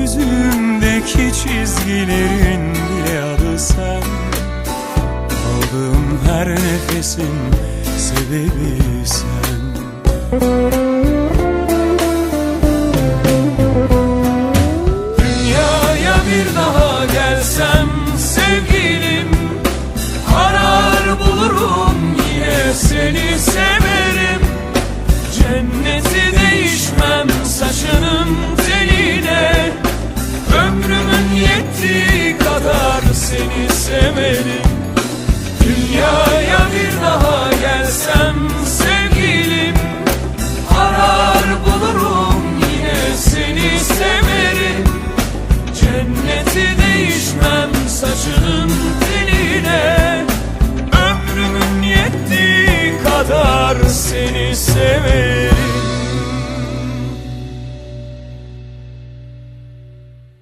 Yüzümdeki çizgilerin bile adı sen. Aldığım her nefesin sebebi sen. Dünyaya bir daha gelsem sevgilim Arar bulurum yine seni severim. Cennet yetti kadar seni severim. Dünyaya bir daha gelsem sevgilim Arar bulurum yine seni severim. Cenneti değişmem saçının teline Ömrümün yetti kadar seni severim.